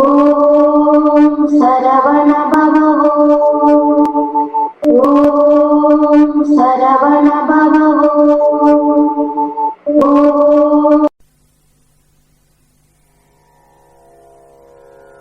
ஓம் சரவண பவ ஓம் சரவண பவ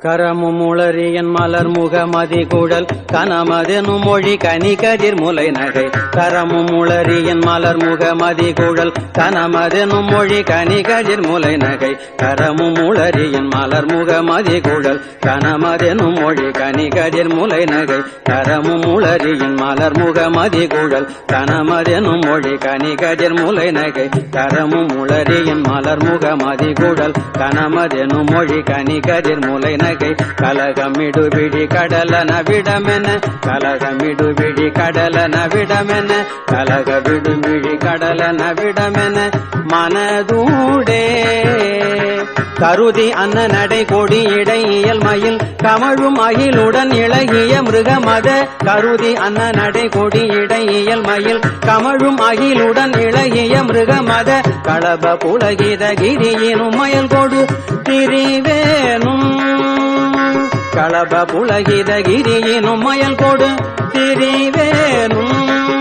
கரமுமுளரியன் மலர் முகமதி குழல் கனமதெனும் மொழி கனி கதிர் முலை நகை. கரமுமுளரியன் மலர் முகமதி குழல் கனமதெனும் மொழி கனி கதிர் முலை நகை. கரமுமுளரியன் மலர் முகமதி குழல் கனமதெனும் மொழி கனி கதிர் முலை நகை. கரமுமுளரியன் மலர் முகமதி குழல் கனமதெனும் மொழி கனி கதிர் முலை நகை. கரமுமுளரியன் மலர் முகமதி குழல் கனமதெனும் மொழி கனி கதிர் முலை நகை. கலகமிடு விழி கடல நவிடமென கலகமிடு விழி கடல நவிடமென கலக விடு விழி கடல நவிடமென மனதூடே. கருதி அன்ன நடை கொடி இடை மயில் கமழும் அகிலுடன் இளகிய மிருகமத. கருதி அன்ன நடை கொடி இடையியல் மயில் கமழும் அகிலுடன் இளகிய மிருகமத. களப புலகித கிரியினும் மயல் கொடு திரிவேனும். களப புலகித கிரியினும் மயல் கொடு திரிவேனும்.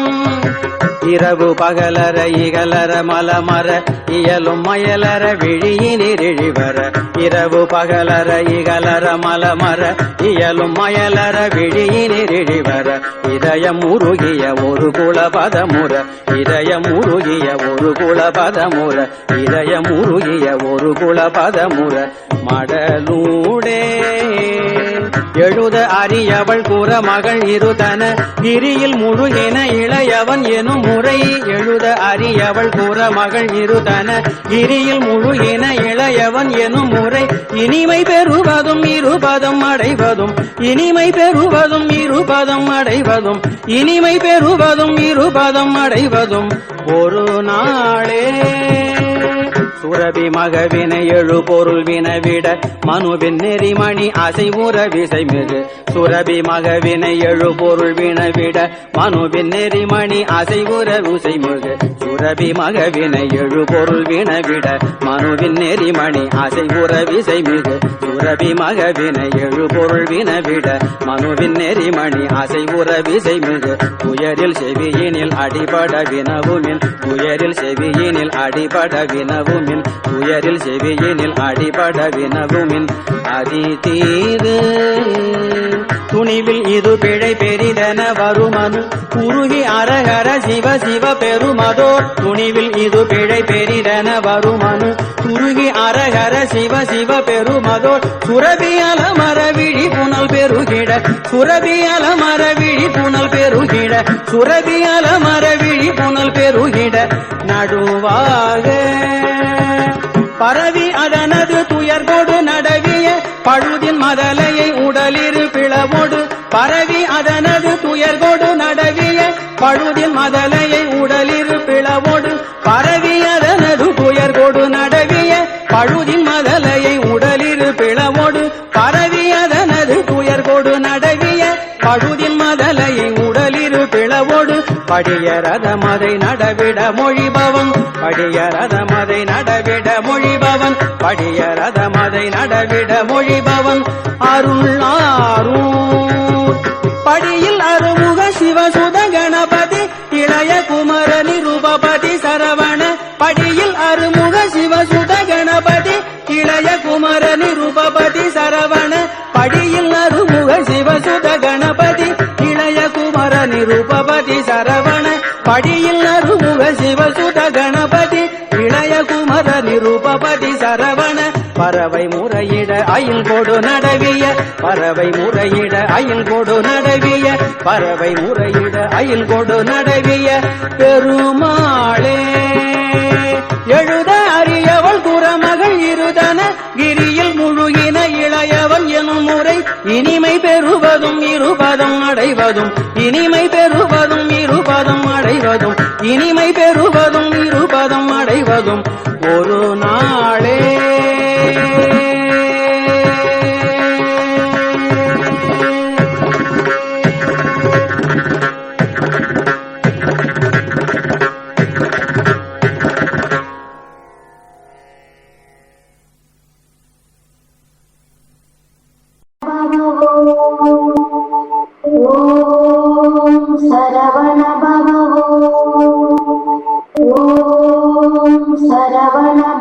இரவு பகலர இகலர மலமர இயலும் மயலர விழியினிரிழிவர இரவு பகலர இகலர மலமர இயலும் மயலர விழியினிரிழிவர இதயம் உருகிய ஒரு குலபதமுற இதயம் உருகிய ஒரு குலபதமுற இதயம் உருகிய ஒரு குலபதமுற. மடலூடே. எழுத அறியவள் கூற மகள் இருதன கிரியில் முழு என இளையவன் எனும் முறை. எழுத அறியவள் கூற மகள் இருதன கிரியில் முழு என இளையவன் எனும் முறை. இனிமை பெறுவதும் இருபதம் அடைவதும் இனிமை பெறுவதும் இருபதம் அடைவதும் இனிமை பெறுவதும் இருபதம் அடைவதும். ஒரு நாளே சுரபி மகவினை எழு பொருள் வினவிட மனுவின் நெறிமணி அசைவுற விசை மிகு. சுரபி மகவினை எழு பொருள் வினவிட மனுவின் நெறிமணி அசைவுற விசை மிகு. சுரபி மகவினை எழு பொருள் வினவிட மனுவின் நெறிமணி அசைவுற விசை மிகு. சுரபி மகவினை எழு பொருள் வினவிட மனுவின் நெறிமணி அசைவுற விசை மிகு. துயரில் செவியினில் அடிபட வினவுமின். துயரில் செவியினில் அடிபட வினவுமின் துயரில் செவியினில் அடிபட வினவுமின். அதி தீது துணிவில் இது பிழை பெரிதென வருமனு. குறுகி அரகர சிவ சிவ பெருமதோ துணிவில் இது பிழை பெரிதென வருமனு. குறுகி அரகர சிவ சிவ பெருமதோ சுரபியல மரவிழி புனல் பெருகிட. சுரபியல மரவிழி புனல் பெருகிட. சுரபியல மரவிழி புனல் பெருகிட. நடுவாக பரவி அதனது துயர்கொடு பழுதின் மதலையை உடலிரு பிளவோடு பரவி அதனது துயர்கோடு நடவிய பழுதின் மதலையை உடலிரு பிளவோடு பரவி அதனது துயர்கோடு நடவிய பழுதின் மதலையை உடலிரு பிளவோடு பரவி அதனது துயர்கோடு நடவிய பழுதின் மதலையை உடலிரு பிள படிய ரதமதை நடவிட மொழிபவன். படிய ரதமதை நடவிட மொழிபவன். படிய ரதமதை நடவிட மொழிபவன். அருள் ஆரூர். படியில் அருமுக சிவசுத கணபதி இளைய குமர நிருபபதி சரவண. படியில் அருமுக சிவசுத கணபதி இளைய குமரனி இளைய நிருபதி சரவண படியில் அருமுக சிவசுத கணபதி இளைய குமர நிருபபதி சரவண பறவை முறையிட அயில் கொடு நடவிய பறவை முறையிட அயில் கொடு நடவிய பறவை முறையிட அயில் கொடு நடவிய பெருமாளே எழுத இருபதம் அடைவதும் இனிமை பெறுவதும் இருபதம் அடைவதும் இனிமை பெறுவதும் இருபதம் அடைவதும் ஒரு நாளே. சரவண பவ ஓம் ஓம் சரவண பவ